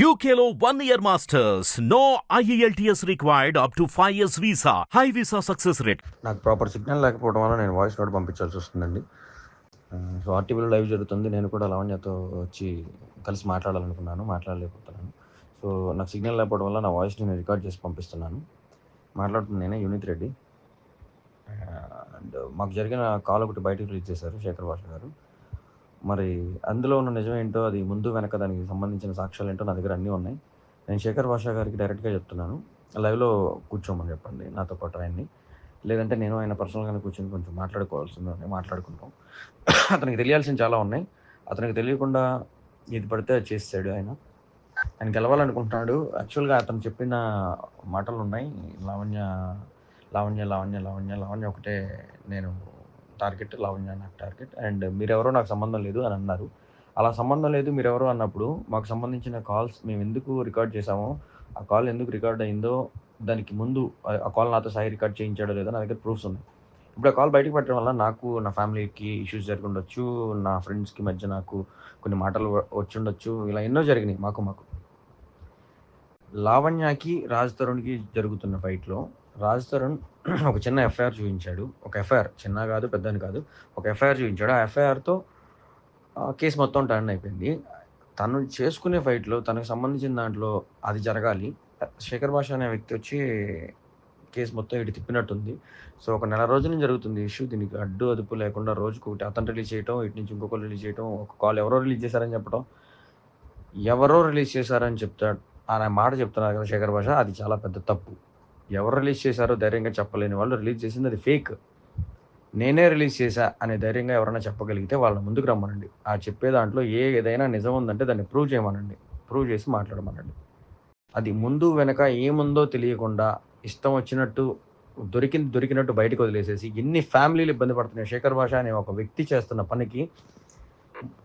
యూకేలో one year masters no E IELTS required up to 5 years visa. High visa success rate. నాకు proper signal లేకపోవడం వల్ల నేను voice note పంపించాల్సి వస్తుందండి. So ఆర్టీవీలో live జరుగుతుంది. నేను కూడా లవణ్యతో వచ్చి కలిసి మాట్లాడాలనుకున్నాను. మాట్లాడలేకపోతున్నాను. సో నాకు సిగ్నల్ లేకపోవడం వల్ల నా వాయిస్ నేను రికార్డ్ చేసి పంపిస్తున్నాను. మాట్లాడుతుంది నేనే యూనిత్ రెడ్డి అండ్ మాకు జరిగిన కాల్ ఒకటి బయటకు రిలీజ్ చేశారు శేఖర్ భాష గారు. మరి అందులో ఉన్న నిజం ఏంటో అది ముందు వెనక దానికి సంబంధించిన సాక్ష్యాలు ఏంటో నా దగ్గర అన్నీ ఉన్నాయి. నేను శేఖర్ భాష గారికి డైరెక్ట్గా చెప్తున్నాను. లైవ్లో కూర్చోమని చెప్పండి నాతో పాటు ఆయన్ని. లేదంటే నేను ఆయన పర్సనల్గానే కూర్చొని కొంచెం మాట్లాడుకోవాల్సిందని మాట్లాడుకుంటాం. అతనికి తెలియాల్సిన చాలా ఉన్నాయి. అతనికి తెలియకుండా ఇది పడితే అది చేస్తాడు ఆయన. ఆయన గెలవాలనుకుంటున్నాడు. యాక్చువల్గా అతను చెప్పిన మాటలు ఉన్నాయి లావణ్య లావణ్య లావణ్య లావణ్య లావణ్య ఒకటే నేను టార్గెట్ లావణ్య నాకు టార్గెట్. అండ్ మీరెవరో నాకు సంబంధం లేదు అని అన్నారు. అలా సంబంధం లేదు మీరెవరో అన్నప్పుడు మాకు సంబంధించిన కాల్స్ మేము ఎందుకు రికార్డ్ చేసామో ఆ కాల్ ఎందుకు రికార్డ్ అయిందో దానికి ముందు ఆ- కాల్ నాతో సాయి రికార్డ్ చేయించాడో లేదో నా దగ్గర ప్రూఫ్స్ ఉన్నాయి. ఇప్పుడు ఆ కాల్ బయటకు పెట్టడం వల్ల నాకు నా ఫ్యామిలీకి ఇష్యూస్ జరిగి నా ఫ్రెండ్స్కి మధ్య నాకు కొన్ని మాటలు వ- ఇలా ఎన్నో జరిగినాయి మాకు మాకు. లావణ్యకి రాజ్ తరుణ్కి జరుగుతున్న ఫైట్లో రాజ్ తరుణ్ ఒక చిన్న ఎఫ్ఐఆర్ చూపించాడు. ఒక ఎఫ్ఐఆర్ చిన్న కాదు పెద్దని కాదు. ఒక ఎఫ్ఐఆర్ చూపించాడు. ఆ ఎఫ్ఐఆర్తో కేసు మొత్తం టర్న్ అయిపోయింది. తను చేసుకునే ఫైట్లో తనకు సంబంధించిన దాంట్లో అది జరగాలి. శేఖర్ భాష అనే వ్యక్తి వచ్చి కేసు మొత్తం ఇటు తిప్పినట్టుంది. సో ఒక నెల రోజుల నుంచి జరుగుతుంది ఇష్యూ. దీనికి అడ్డు అదుపు లేకుండా రోజుకు ఒకటి అతను రిలీజ్ చేయటం ఇటు నుంచి ఇంకొకరు రిలీజ్ చేయటం ఒక కాల్ ఎవరో రిలీజ్ చేశారని చెప్పడం ఎవరో రిలీజ్ చేశారని చెప్తాడు అనే మాట చెప్తున్నారు కదా శేఖర్ భాష అది చాలా పెద్ద తప్పు. ఎవరు రిలీజ్ చేశారో ధైర్యంగా చెప్పలేని వాళ్ళు రిలీజ్ చేసింది అది ఫేక్. నేనే రిలీజ్ చేశా అనే ధైర్యంగా ఎవరైనా చెప్పగలిగితే వాళ్ళ ముందుకు రమ్మనండి. ఆ చెప్పే దాంట్లో ఏ ఏదైనా నిజం ఉందంటే దాన్ని ప్రూవ్ చేయమనండి. ప్రూవ్ చేసి మాట్లాడమనండి. అది ముందు వెనక ఏముందో తెలియకుండా ఇష్టం వచ్చినట్టు దొరికింది దొరికినట్టు బయటకు వదిలేసేసి ఎన్ని ఫ్యామిలీలు ఇబ్బంది పడుతున్నాయి శేఖర్ భాష అనే ఒక వ్యక్తి చేస్తున్న పనికి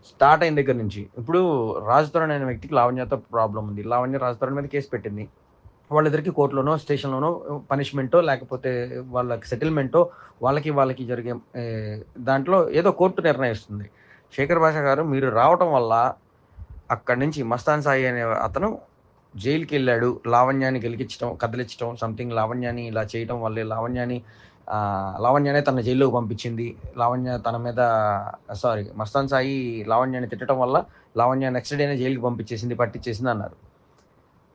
స్టార్ట్ అయిన దగ్గర నుంచి ఇప్పుడు రాజతరుణ్ అనే వ్యక్తికి లావణ్యత ప్రాబ్లం ఉంది. లావణ్య రాజతరుణ్ మీద కేసు పెట్టింది. వాళ్ళిద్దరికి కోర్టులోనో స్టేషన్లోనో పనిష్మెంటో లేకపోతే వాళ్ళకి సెటిల్మెంటో వాళ్ళకి వాళ్ళకి జరిగే దాంట్లో ఏదో కోర్టు నిర్ణయిస్తుంది శేఖర్ భాష గారు మీరు రావటం వల్ల అక్కడి నుంచి మస్తాన్ సాయి అనే అతను జైలుకి వెళ్ళాడు. లావణ్యాన్ని గెలికించడం కదిలించడం సంథింగ్ లావణ్యాన్ని ఇలా చేయటం వల్లే లావణ్యాన్ని లావణ్యనే తన జైల్లోకి పంపించింది. లావణ్య తన మీద సారీ మస్తాన్ సాయి లావణ్యాన్ని తిట్టడం వల్ల లావణ్య నెక్స్ట్ డేనే జైలుకి పంపించేసింది పట్టించేసింది అన్నారు.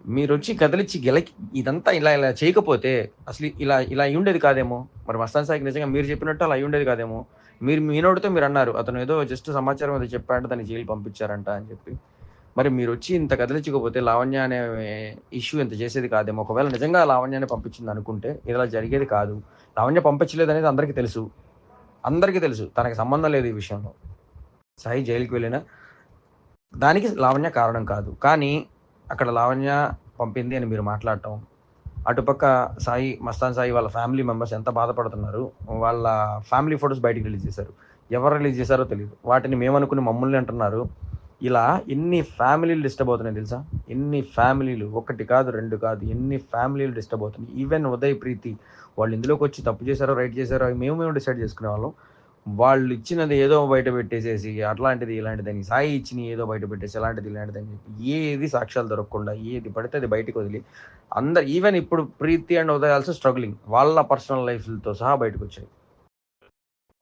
మీరు వచ్చి కదిలిచ్చి గెలకి ఇదంతా ఇలా ఇలా చేయకపోతే అసలు ఇలా ఇలా అయి ఉండేది కాదేమో? మరి మస్తాన్ సాయికి నిజంగా మీరు చెప్పినట్టు అలా అయి ఉండేది కాదేమో? మీరు మీనోడితో మీరు అన్నారు అతను ఏదో జస్ట్ సమాచారం ఏదో చెప్పాడు దాన్ని జైలు పంపించారంట అని చెప్పి. మరి మీరు వచ్చి ఇంత కదిలించకపోతే లావణ్య అనే ఇష్యూ ఇంత చేసేది కాదేమో? ఒకవేళ నిజంగా లావణ్యాన్ని పంపించింది అనుకుంటే ఇలా జరిగేది కాదు. లావణ్య పంపించలేదు అనేది అందరికీ తెలుసు. అందరికీ తెలుసు. తనకి సంబంధం లేదు ఈ విషయంలో. సాయి జైలుకి వెళ్ళిన దానికి లావణ్య కారణం కాదు. కానీ అక్కడ లావణ్య పంపింది అని మీరు మాట్లాడటం. అటుపక్క సాయి మస్తాన్ సాయి వాళ్ళ ఫ్యామిలీ మెంబర్స్ ఎంత బాధపడుతున్నారు వాళ్ళ ఫ్యామిలీ ఫొటోస్ బయటికి రిలీజ్ చేశారు. ఎవరు రిలీజ్ చేశారో తెలియదు వాటిని మేమనుకుని మమ్మల్ని అంటున్నారు. ఇలా ఎన్ని ఫ్యామిలీలు డిస్టర్బ్ అవుతున్నాయి తెలుసా? ఎన్ని ఫ్యామిలీలు ఒకటి కాదు రెండు కాదు ఎన్ని ఫ్యామిలీలు డిస్టర్బ్ అవుతున్నాయి. ఈవెన్ ఉదయ్ ప్రీతి వాళ్ళు ఇందులోకి వచ్చి తప్పు చేశారో రైట్ చేశారో మేము మేము డిసైడ్ చేసుకునే వాళ్ళం. వాళ్ళు ఇచ్చినది ఏదో బయట పెట్టేసేసి అట్లాంటిది ఇలాంటిది అని సాయి ఇచ్చిన ఏదో బయట పెట్టేసి అలాంటిది ఇలాంటిది అని చెప్పి ఏది సాక్ష్యాలు దొరకకుండా ఏది పడితే అది బయటకు వదిలి అందరు ఈవెన్ ఇప్పుడు Preethi and Uday also struggling వాళ్ళ పర్సనల్ లైఫ్లతో సహా బయటకు వచ్చాయి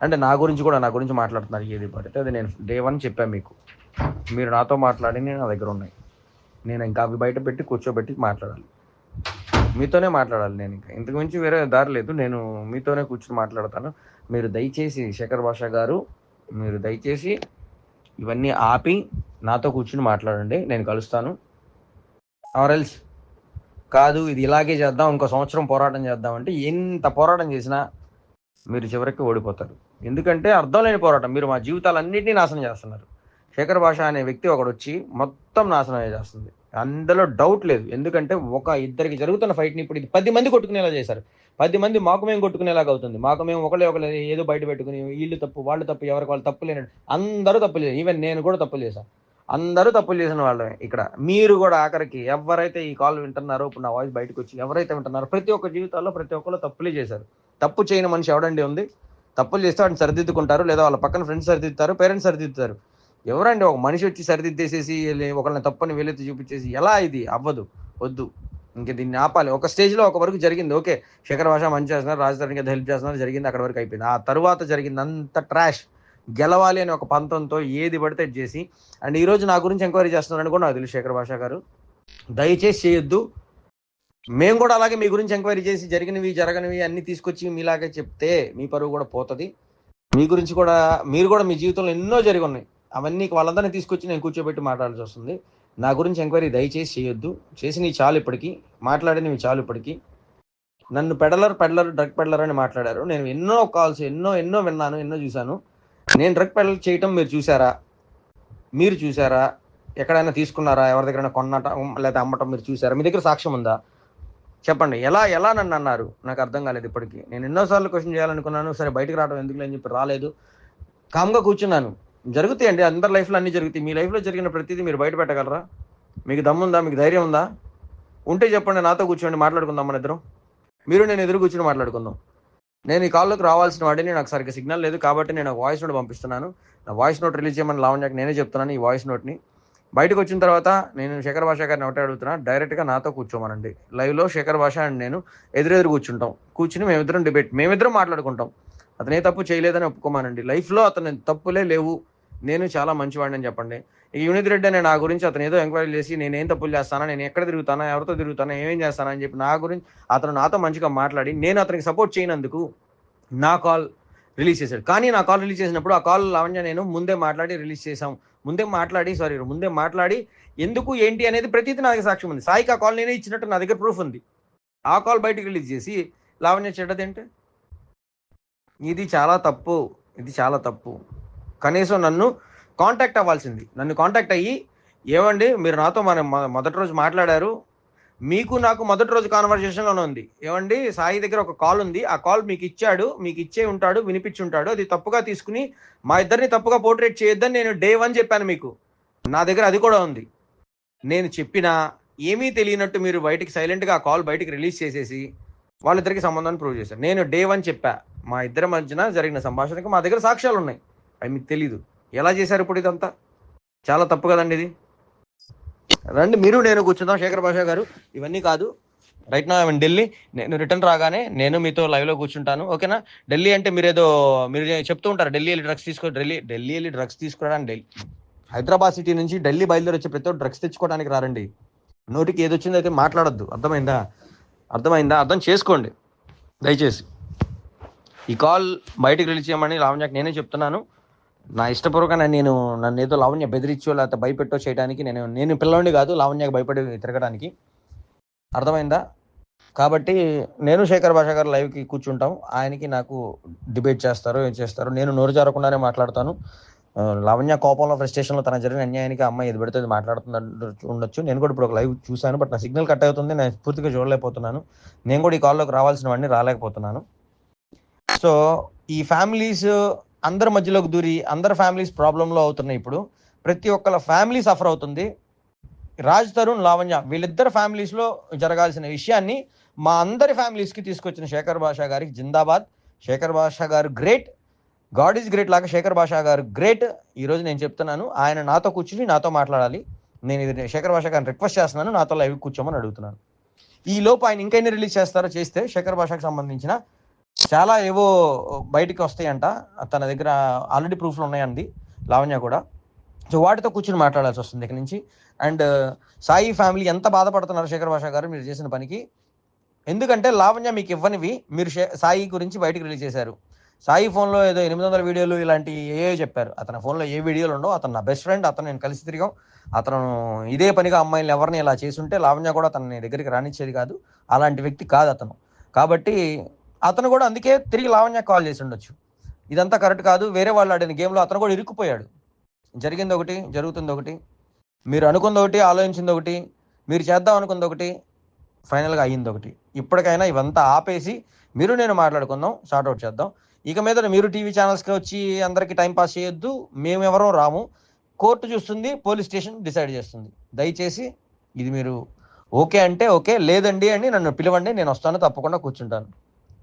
అంటే నా గురించి కూడా నా గురించి మాట్లాడుతున్నారు ఏది పడితే అది నేను డే వన్ చెప్పాను మీకు. మీరు నాతో మాట్లాడి నా దగ్గర ఉన్నాయి. నేను ఇంకా అవి బయట పెట్టి కూర్చోబెట్టి మాట్లాడాలి. మీతోనే మాట్లాడాలి నేను ఇంకా. ఇంతకు మించి వేరే దారి లేదు. నేను మీతోనే కూర్చుని మాట్లాడతాను. మీరు దయచేసి శేఖర్ భాష గారు మీరు దయచేసి ఇవన్నీ ఆపి నాతో కూర్చుని మాట్లాడండి. నేను కలుస్తాను. ఆర్ఎల్స్ కాదు ఇది ఇలాగే చేద్దాం. ఇంకో సంవత్సరం పోరాటం చేద్దాం అంటే ఎంత పోరాటం చేసినా మీరు చివరికి ఓడిపోతారు. ఎందుకంటే అర్థం లేని పోరాటం. మీరు మా జీవితాలన్నింటినీ నాశనం చేస్తున్నారు. శేఖర్ భాష అనే వ్యక్తి ఒకడు వచ్చి మొత్తం నాశనం చేస్తుంది. అందులో డౌట్ లేదు. ఎందుకంటే ఒక ఇద్దరికి జరుగుతున్న ఫైట్ని ఇప్పుడు ఇది పది మంది కొట్టుకునేలా చేశారు. పది మంది మాకు మేము కొట్టుకునేలాగా అవుతుంది. మాకు మేము ఒకళ్ళే ఒకళ్ళు ఏదో బయట పెట్టుకుని వీళ్ళు తప్పు వాళ్ళు తప్పు ఎవరికి వాళ్ళు తప్పు లేనట్టు అందరూ తప్పులు లేదు ఈవెన్ నేను కూడా తప్పులు చేశాను అందరూ తప్పులు చేసిన వాళ్ళమే ఇక్కడ. మీరు కూడా ఆఖరికి ఎవరైతే ఈ కాల్ వింటున్నారో ఇప్పుడు నా వాయిస్ బయటకు వచ్చి ఎవరైతే వింటున్నారో ప్రతి ఒక్క జీవితాల్లో ప్రతి ఒక్కరు తప్పులే చేశారు. తప్పు చేయని మనిషి ఎవడండి ఉంది? తప్పులు చేస్తే వాడిని సరిదిద్దుకుంటారు లేదా వాళ్ళ పక్కన ఫ్రెండ్స్ సరిదిద్దుతారు పేరెంట్స్ సరిదిద్దుతారు. ఎవరండి? ఒక మనిషి వచ్చి సరిదిద్దేసేసి లే- ఒకళ్ళని తప్పని వేలెత్తి చూపించేసి ఎలా ఇది? అవ్వదు. వద్దు. ఇంక దీన్ని ఆపాలి. ఒక స్టేజ్లో ఒక వరకు జరిగింది. ఓకే. శేఖర్ భాష మంచి చేస్తున్నారు. రాజధానికి ఏదో హెల్ప్ చేస్తున్నారు. జరిగింది అక్కడ వరకు అయిపోయింది. ఆ తర్వాత జరిగింది అంత ట్రాష్. గెలవాలి అనే ఒక పంతంతో ఏది పడితే చేసి. అండ్ ఈరోజు నా గురించి ఎంక్వైరీ చేస్తున్నారని కూడా నాకు తెలుసు శేఖర్ భాష గారు. దయచేసి చేయొద్దు. మేము కూడా అలాగే మీ గురించి ఎంక్వైరీ చేసి జరిగినవి జరగనివి అన్ని తీసుకొచ్చి మీలాగే చెప్తే మీ పరువు కూడా పోతుంది. మీ గురించి కూడా మీరు కూడా మీ జీవితంలో ఎన్నో జరిగి ఉన్నాయి. అవన్నీ వాళ్ళందరినీ తీసుకొచ్చి నేను కూర్చోబెట్టి మాట్లాడాల్సి వస్తుంది. నా గురించి ఎంక్వైరీ దయచేసి చేయొద్దు. చేసినవి చాలు ఇప్పటికీ. మాట్లాడినవి చాలు ఇప్పటికీ. నన్ను పెడలర్ పెడలర్ డ్రగ్ పెడలర్ అని మాట్లాడారు. నేను ఎన్నో కాల్స్ ఎన్నో ఎన్నో విన్నాను ఎన్నో చూశాను. నేను డ్రగ్ పెడలర్ చేయటం మీరు చూసారా మీరు చూసారా ఎక్కడైనా తీసుకున్నారా? ఎవరి దగ్గరైనా కొన్నటం? లేదా అమ్మటం మీరు చూసారా మీ దగ్గర సాక్ష్యం ఉందా? చెప్పండి. ఎలా ఎలా నన్ను అన్నారు? నాకు అర్థం కాలేదు ఇప్పటికీ. నేను ఎన్నోసార్లు క్వశ్చన్ చేయాలనుకున్నాను. సరే బయటకు రావడం ఎందుకు లేని చెప్పి రాలేదు. కామ్గా కూర్చున్నాను. జరుగుతాయండి అందరి లైఫ్లో అన్నీ జరుగుతాయి. మీ లైఫ్లో జరిగిన ప్రతిదీ మీరు బయట పెట్టగలరా? మీకు దమ్ముందా? మీకు ధైర్యం ఉందా? ఉంటే చెప్పండి నాతో కూర్చోండి మాట్లాడుకుందాం మన ఇద్దరం. మీరు నేను ఎదురు కూర్చొని మాట్లాడుకుందాం. నేను ఈ కాల్లోకి రావాల్సిన వాడిని నాకు సరిగ్గా సిగ్నల్ లేదు కాబట్టి నేను వాయిస్ నోట్ పంపిస్తున్నాను. నా వాయిస్ నోట్ రిలీజ్ చేయమని లావణ్యకి నేనే చెప్తున్నాను ఈ వాయిస్ నోట్ని బయటకు వచ్చిన తర్వాత నేను శేఖర్ భాష గారిని ఒకటే అడుగుతున్నా. డైరెక్ట్గా నాతో కూర్చోమనండి. లైవ్లో శేఖర్ భాష అండ్ నేను ఎదురెదురు కూర్చుంటాం. కూర్చుని మేమిద్దరం డిబేట్ మేమిద్దరం మాట్లాడుకుంటాం. అతనే తప్పు చేయలేదని ఒప్పుకోమానండి. లైఫ్లో అతని తప్పులే లేవు. నేను చాలా మంచివాడిని అని చెప్పండి. ఈ యూనిట్ రెడ్డి అనే నా గురించి అతను ఏదో ఎంక్వైరీ చేసి నేను ఏం తప్పులు చేస్తానా నేను ఎక్కడ తిరుగుతానా ఎవరితో తిరుగుతానా ఏమేం చేస్తానా అని చెప్పి నా గురించి అతను నాతో మంచిగా మాట్లాడి నేను అతనికి సపోర్ట్ చేయనందుకు నా కాల్ రిలీజ్ చేశాడు. కానీ నా కాల్ రిలీజ్ చేసినప్పుడు ఆ కాల్ లావణ్య నేను ముందే మాట్లాడి రిలీజ్ చేశాం. ముందే మాట్లాడి సారీ ముందే మాట్లాడి ఎందుకు ఏంటి అనేది ప్రతిదీ నా దగ్గర సాక్ష్యం ఉంది. సాయికి ఆ కాల్ నేనే ఇచ్చినట్టు నా దగ్గర ప్రూఫ్ ఉంది. ఆ కాల్ బయటకు రిలీజ్ చేసి లావణ్య చెడ్డదేంటి ఇది చాలా తప్పు ఇది చాలా తప్పు. కనీసం నన్ను కాంటాక్ట్ అవ్వాల్సింది. నన్ను కాంటాక్ట్ అయ్యి ఏమండి మీరు నాతో మన మొదటి రోజు మాట్లాడారు. మీకు నాకు మొదటి రోజు కాన్వర్జేషన్లోనే ఉంది. ఏమండి సాయి దగ్గర ఒక కాల్ ఉంది. ఆ కాల్ మీకు ఇచ్చాడు. మీకు ఇచ్చే ఉంటాడు వినిపించి ఉంటాడు. అది తప్పుగా తీసుకుని మా ఇద్దరిని తప్పుగా పోర్ట్రేట్ చేయొద్దని నేను డే వన్ చెప్పాను మీకు. నా దగ్గర అది కూడా ఉంది. నేను చెప్పినా ఏమీ తెలియనట్టు మీరు బయటికి సైలెంట్గా ఆ కాల్ బయటికి రిలీజ్ చేసేసి వాళ్ళిద్దరికి సంబంధాన్ని ప్రూవ్ చేశారు. నేను డే వన్ చెప్పా మా ఇద్దరి మధ్యన జరిగిన సంభాషణకి మా దగ్గర సాక్ష్యాలు ఉన్నాయి అవి మీకు తెలీదు. ఎలా చేశారు ఇప్పుడు ఇదంతా? చాలా తప్పు కదండి ఇది. రండి మీరు నేను కూర్చుందాం. శేఖర్ భాష గారు ఇవన్నీ కాదు. రైట్ నా ఢిల్లీ నేను రిటర్న్ రాగానే నేను మీతో లైవ్లో కూర్చుంటాను. ఓకేనా ఢిల్లీ అంటే మీరు ఏదో మీరు చెప్తూ ఉంటారు ఢిల్లీ వెళ్ళి డ్రగ్స్ తీసుకో ఢిల్లీ ఢిల్లీ వెళ్ళి డ్రగ్స్ తీసుకోవడానికి ఢిల్లీ హైదరాబాద్ సిటీ నుంచి ఢిల్లీ బయలుదేరి వచ్చే ప్రతి డ్రగ్స్ తెచ్చుకోవడానికి రారండి. నోటికి ఏది వచ్చిందో అయితే మాట్లాడొద్దు. అర్థమైందా? అర్థమైందా? అర్థం చేసుకోండి. దయచేసి. ఈ కాల్ బయటకు రిలీజ్ చేయమని లావణ్యకి నేనే చెప్తున్నాను. నా ఇష్టపూర్వకంగా నేను నన్ను ఏదో లావణ్య బెదిరించో లేకపోతే భయపెట్టో చేయడానికి నేను నేను పిల్లవాడిని కాదు లావణ్యకి భయపడి తిరగడానికి. అర్థమైందా? కాబట్టి నేను శేఖర్ భాష గారు లైవ్కి కూర్చుంటాం. ఆయనకి నాకు డిబేట్ చేస్తారు ఏం చేస్తారు నేను నోరు జారకుండానే మాట్లాడతాను. లావణ్య కోపంలో ఫ్రస్ట్రేషన్లో తన జరిగిన అన్యాయానికి అమ్మాయి ఇది పెడితే అది మాట్లాడుతుంది ఉండొచ్చు. నేను కూడా ఇప్పుడు ఒక లైవ్ చూశాను బట్ నా సిగ్నల్ కట్ అవుతుంది నేను పూర్తిగా చూడలేకపోతున్నాను. నేను కూడా ఈ కాల్లోకి రావాల్సిన వాడిని రాలేకపోతున్నాను. సో ఈ ఫ్యామిలీస్ అందరి మధ్యలోకి దూరి అందరి ఫ్యామిలీస్ ప్రాబ్లంలో అవుతున్నాయి ఇప్పుడు. ప్రతి ఒక్కళ్ళ ఫ్యామిలీ సఫర్ అవుతుంది. రాజ్ తరుణ్ లావణ్య వీళ్ళిద్దరు ఫ్యామిలీస్లో జరగాల్సిన విషయాన్ని మా అందరి ఫ్యామిలీస్కి తీసుకొచ్చిన శేఖర్ భాషా గారికి జిందాబాద్. శేఖర్ భాషా గారు గ్రేట్. గాడ్ ఈజ్ గ్రేట్ లాగా శేఖర్ భాషా గారు గ్రేట్. ఈరోజు నేను చెప్తున్నాను ఆయన నాతో కూర్చుని నాతో మాట్లాడాలి. నేను ఇది శేఖర్ భాషా గారిని రిక్వెస్ట్ చేస్తున్నాను నాతో లైవ్ కూర్చోమని అడుగుతున్నాను. ఈ లోపు ఆయన ఇంకెన్ని రిలీజ్ చేస్తారో చేస్తే శేఖర్ భాషకు సంబంధించిన చాలా ఏవో బయటికి వస్తాయంట. తన దగ్గర ఆల్రెడీ ప్రూఫ్లు ఉన్నాయండి లావణ్య కూడా. సో వాటితో కూర్చుని మాట్లాడాల్సి వస్తుంది ఇక్కడ నుంచి. అండ్ సాయి ఫ్యామిలీ ఎంత బాధపడుతున్నారు శేఖర్ భాష గారు మీరు చేసిన పనికి? ఎందుకంటే లావణ్య మీకు ఇవ్వనివి మీరు సాయి గురించి బయటకు రిలీజ్ చేశారు. సాయి ఫోన్లో ఏదో ఎనిమిది వందల వీడియోలు ఇలాంటి ఏ చెప్పారు. అతని ఫోన్లో ఏ వీడియోలు ఉండవు అతను నా బెస్ట్ ఫ్రెండ్ అతను నేను కలిసి తిరిగాం. అతను ఇదే పనిగా అమ్మాయిలు ఎవరిని ఇలా చేసుంటే లావణ్య కూడా తనని దగ్గరికి రానిచ్చేది కాదు. అలాంటి వ్యక్తి కాదు అతను. కాబట్టి అతను కూడా అందుకే తిరిగి లావణ్య కాల్ చేసి ఉండొచ్చు. ఇదంతా కరెక్ట్ కాదు. వేరే వాళ్ళు ఆడిన గేమ్లో అతను కూడా ఇరుక్కుపోయాడు. జరిగింది ఒకటి జరుగుతుంది ఒకటి. మీరు అనుకుంది ఒకటి ఆలోచించింది ఒకటి మీరు చేద్దాం అనుకుంది ఒకటి ఫైనల్గా అయ్యింది ఒకటి. ఇప్పటికైనా ఇవంతా ఆపేసి మీరు నేను మాట్లాడుకుందాం సార్ట్ అవుట్ చేద్దాం. ఇక మీద మీరు టీవీ ఛానల్స్కి వచ్చి అందరికీ టైం పాస్ చేయొద్దు. మేమెవరం రాము. కోర్టు చూస్తుంది పోలీస్ స్టేషన్ డిసైడ్ చేస్తుంది. దయచేసి ఇది మీరు ఓకే అంటే ఓకే లేదండి అని నన్ను పిలవండి నేను వస్తాను తప్పకుండా కూర్చుంటాను.